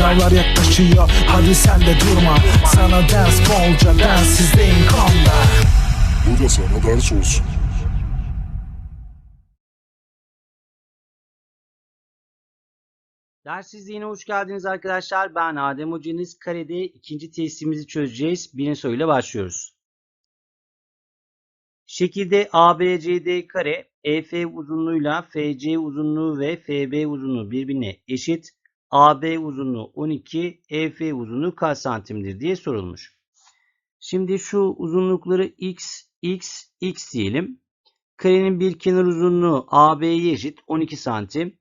Sınavlar yaklaşıyor hadi sen de durma Sana ders bolca densizliğin konda Bu da sana ders olsun. Dersizliğine hoş geldiniz arkadaşlar. Ben Adem Hocanız. Karede ikinci testimizi çözeceğiz. Birinci soruyla başlıyoruz. Şekilde ABCD kare EF uzunluğuyla FC uzunluğu ve FB uzunluğu birbirine eşit. AB uzunluğu 12, EF uzunluğu kaç santimdir diye sorulmuş. Şimdi şu uzunlukları x, x, x diyelim. Karenin bir kenar uzunluğu AB'ye eşit 12 santim.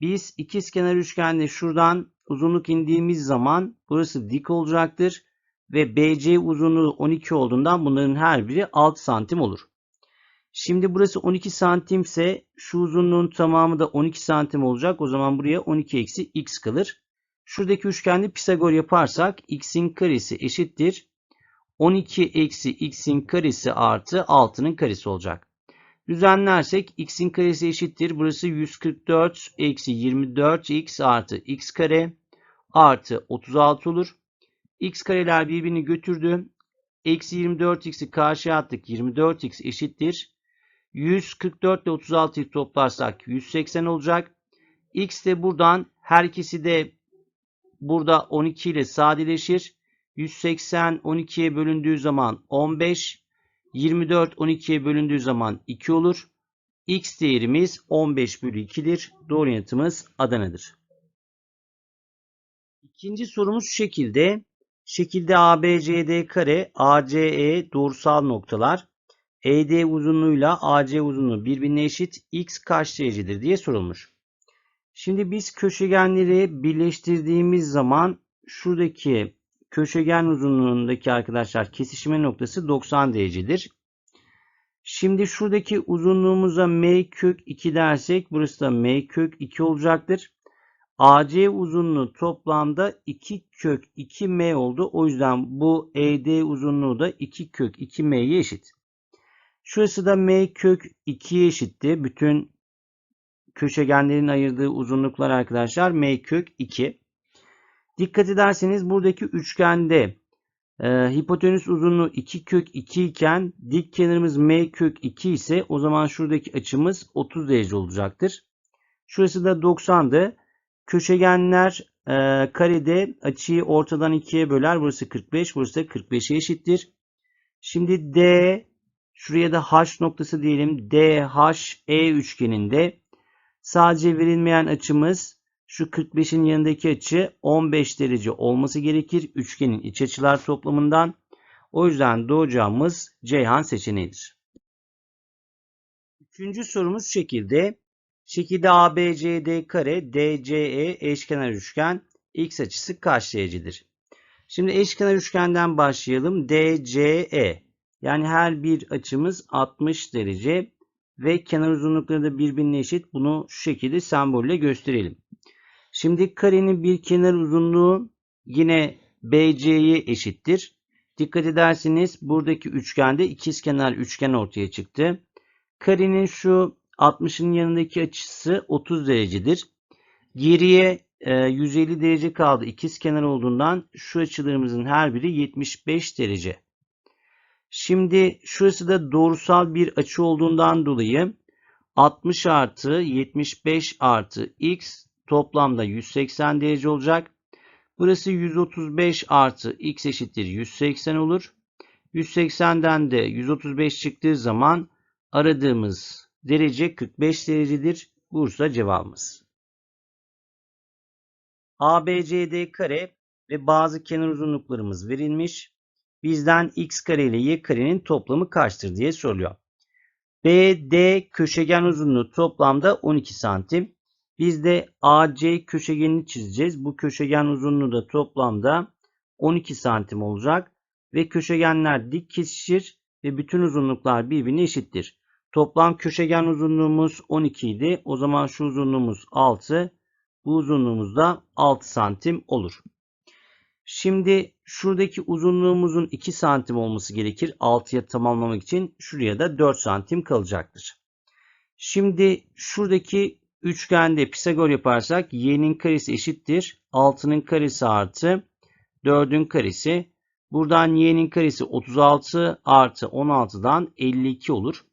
Biz ikizkenar üçgende şuradan uzunluk indiğimiz zaman burası dik olacaktır. Ve BC uzunluğu 12 olduğundan bunların her biri 6 santim olur. Şimdi burası 12 santimse şu uzunluğun tamamı da 12 santim olacak. O zaman buraya 12 eksi x kalır. Şuradaki üçgende Pisagor yaparsak x'in karesi eşittir. 12 eksi x'in karesi artı 6'nın karesi olacak. Düzenlersek x'in karesi eşittir. Burası 144 eksi 24x artı x kare artı 36 olur. x kareler birbirini götürdü. Eksi 24x'i karşıya attık. 24x eşittir. 144 ile 36'yı toplarsak 180 olacak. x de buradan her ikisi de burada 12 ile sadeleşir. 180 12'ye bölündüğü zaman 15. 24 12'ye bölündüğü zaman 2 olur. X değerimiz 15 bölü 2'dir. Doğru yanıtımız Adana'dır. İkinci sorumuz şu şekilde. Şekilde ABCD kare ACE doğrusal noktalar. ED uzunluğuyla AC uzunluğu birbirine eşit. X kaç derecedir diye sorulmuş. Şimdi biz köşegenleri birleştirdiğimiz zaman şuradaki köşegen uzunluğundaki arkadaşlar kesişme noktası 90 derecedir. Şimdi şuradaki uzunluğumuza m kök 2 dersek burası da m kök 2 olacaktır. AC uzunluğu toplamda 2 kök 2m oldu. O yüzden bu ED uzunluğu da 2 kök 2m'ye eşit. Şurası da m kök 2'ye eşitti. Bütün köşegenlerin ayırdığı uzunluklar arkadaşlar m kök 2. Dikkat ederseniz buradaki üçgende e, hipotenüs uzunluğu 2 kök 2 iken dik kenarımız m kök 2 ise o zaman şuradaki açımız 30 derece olacaktır. Şurası da 90'dı. Köşegenler e, karede açıyı ortadan ikiye böler. Burası 45, burası da 45'e eşittir. Şimdi D, şuraya da H noktası diyelim. DHE üçgeninde sadece verilmeyen açımız şu 45'in yanındaki açı 15 derece olması gerekir. Üçgenin iç açılar toplamından. O yüzden doğacağımız Ceyhan seçeneğidir. Üçüncü sorumuz şekilde. Şekilde ABCD kare DCE eşkenar üçgen x açısı kaç derecedir? Şimdi eşkenar üçgenden başlayalım. DCE yani her bir açımız 60 derece ve kenar uzunlukları da birbirine eşit. Bunu şu şekilde sembolle gösterelim. Şimdi karenin bir kenar uzunluğu yine BC'ye eşittir. Dikkat ederseniz buradaki üçgende ikizkenar üçgen ortaya çıktı. Karenin şu 60'ın yanındaki açısı 30 derecedir. Geriye 150 derece kaldı. İkizkenar olduğundan şu açılarımızın her biri 75 derece. Şimdi şurası da doğrusal bir açı olduğundan dolayı 60 artı 75 artı x toplamda 180 derece olacak. Burası 135 artı x eşittir 180 olur. 180'den de 135 çıktığı zaman aradığımız derece 45 derecedir. Bursa cevabımız. ABCD kare ve bazı kenar uzunluklarımız verilmiş. Bizden x kare ile y karenin toplamı kaçtır diye soruluyor. BD köşegen uzunluğu toplamda 12 santim. Biz de AC köşegenini çizeceğiz. Bu köşegen uzunluğu da toplamda 12 santim olacak. Ve köşegenler dik kesişir ve bütün uzunluklar birbirine eşittir. Toplam köşegen uzunluğumuz 12 idi. O zaman şu uzunluğumuz 6. Bu uzunluğumuz da 6 santim olur. Şimdi şuradaki uzunluğumuzun 2 santim olması gerekir. 6'ya tamamlamak için şuraya da 4 santim kalacaktır. Şimdi şuradaki üçgende Pisagor yaparsak y'nin karesi eşittir. 6'nın karesi artı 4'ün karesi. Buradan y'nin karesi 36 artı 16'dan 52 olur.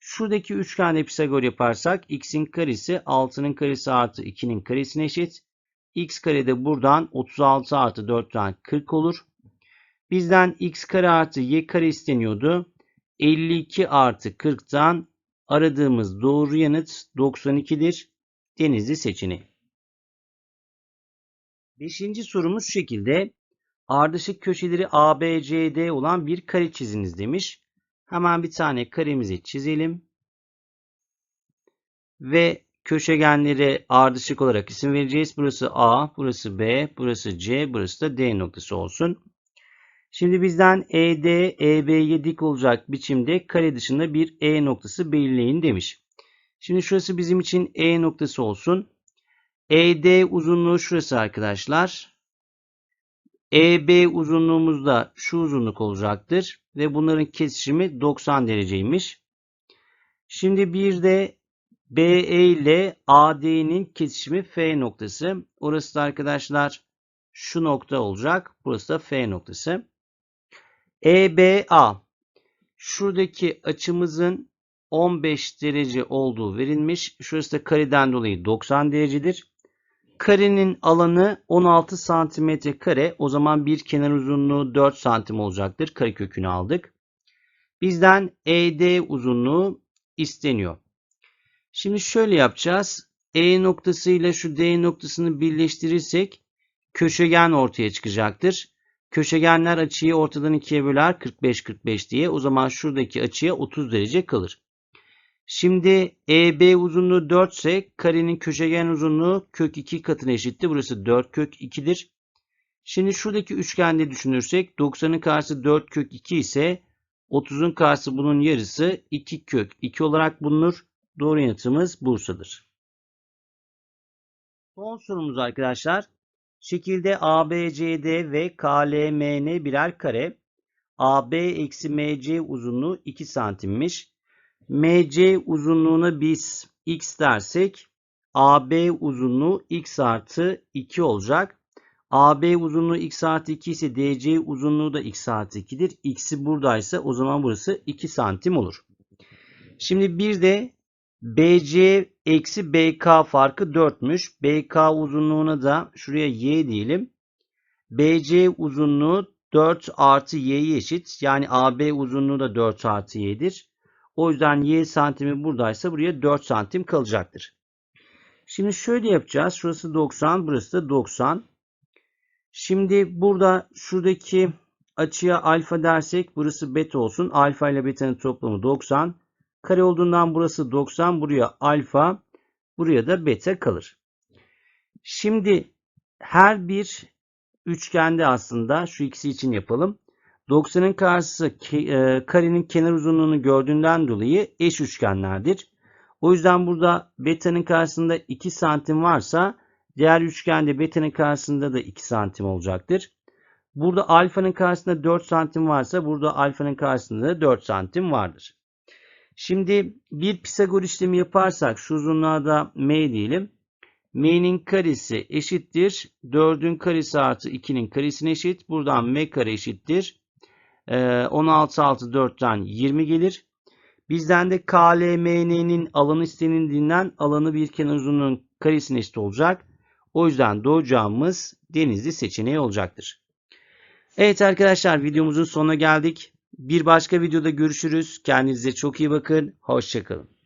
Şuradaki üçgende Pisagor yaparsak x'in karesi 6'nın karesi artı 2'nin karesine eşit. X kare de buradan 36 artı 4'ten 40 olur. Bizden x kare artı y kare isteniyordu. 52 artı 40'tan aradığımız doğru yanıt 92'dir. Denizli seçeneği. Beşinci sorumuz şu şekilde. Ardışık köşeleri ABCD olan bir kare çiziniz demiş. Hemen bir tane karemizi çizelim. Ve köşegenlere ardışık olarak isim vereceğiz. Burası A, burası B, burası C, burası da D noktası olsun. Şimdi bizden ED, EB'ye dik olacak biçimde kare dışında bir E noktası belirleyin demiş. Şimdi şurası bizim için E noktası olsun. ED uzunluğu şurası arkadaşlar. EB uzunluğumuz da şu uzunluk olacaktır. Ve bunların kesişimi 90 dereceymiş. Şimdi bir de BE ile AD'nin kesişimi F noktası. Orası da arkadaşlar şu nokta olacak. Burası da F noktası. EBA şuradaki açımızın 15 derece olduğu verilmiş. Şurası da kareden dolayı 90 derecedir. Karenin alanı 16 santimetre kare. O zaman bir kenar uzunluğu 4 santim olacaktır. Kare kökünü aldık. Bizden ED uzunluğu isteniyor. Şimdi şöyle yapacağız. E noktasıyla şu D noktasını birleştirirsek köşegen ortaya çıkacaktır. Köşegenler açıyı ortadan ikiye böler 45-45 diye. O zaman şuradaki açıya 30 derece kalır. Şimdi EB uzunluğu 4 ise karenin köşegen uzunluğu kök 2 katına eşitti. Burası 4 kök 2'dir. Şimdi şuradaki üçgende düşünürsek 90'ın karşısı 4 kök 2 ise 30'un karşısı bunun yarısı 2 kök 2 olarak bulunur. Doğru yanıtımız Bursa'dır. Son sorumuz arkadaşlar. Şekilde ABCD ve KLMN birer kare. AB eksi MC uzunluğu 2 santimmiş. MC uzunluğuna biz x dersek AB uzunluğu x artı 2 olacak. AB uzunluğu x artı 2 ise DC uzunluğu da x artı 2'dir. X'i buradaysa o zaman burası 2 santim olur. Şimdi bir de BC eksi BK farkı 4'müş. BK uzunluğuna da şuraya y diyelim. BC uzunluğu 4 artı y'ye eşit. Yani AB uzunluğu da 4 artı y'dir. O yüzden y santimi buradaysa buraya 4 santim kalacaktır. Şimdi şöyle yapacağız. Şurası 90, burası da 90. Şimdi burada şuradaki açıya alfa dersek burası beta olsun. Alfa ile beta'nın toplamı 90. Kare olduğundan burası 90. Buraya alfa, buraya da beta kalır. Şimdi her bir üçgende aslında şu ikisi için yapalım. 90'ın karşısı e, karenin kenar uzunluğunu gördüğünden dolayı eş üçgenlerdir. O yüzden burada beta'nın karşısında 2 santim varsa diğer üçgende beta'nın karşısında da 2 santim olacaktır. Burada alfanın karşısında 4 santim varsa burada alfanın karşısında da 4 santim vardır. Şimdi bir Pisagor işlemi yaparsak şu uzunluğa da m diyelim. m'nin karesi eşittir. 4'ün karesi artı 2'nin karesine eşit. Buradan m kare eşittir. 16 artı 4'ten 20 gelir. Bizden de KLMN'nin alanı istenildiğinden alanı bir kenar uzunluğunun karesine eşit olacak. O yüzden doğacağımız denizli seçeneği olacaktır. Evet arkadaşlar videomuzun sonuna geldik. Bir başka videoda görüşürüz. Kendinize çok iyi bakın. Hoşçakalın.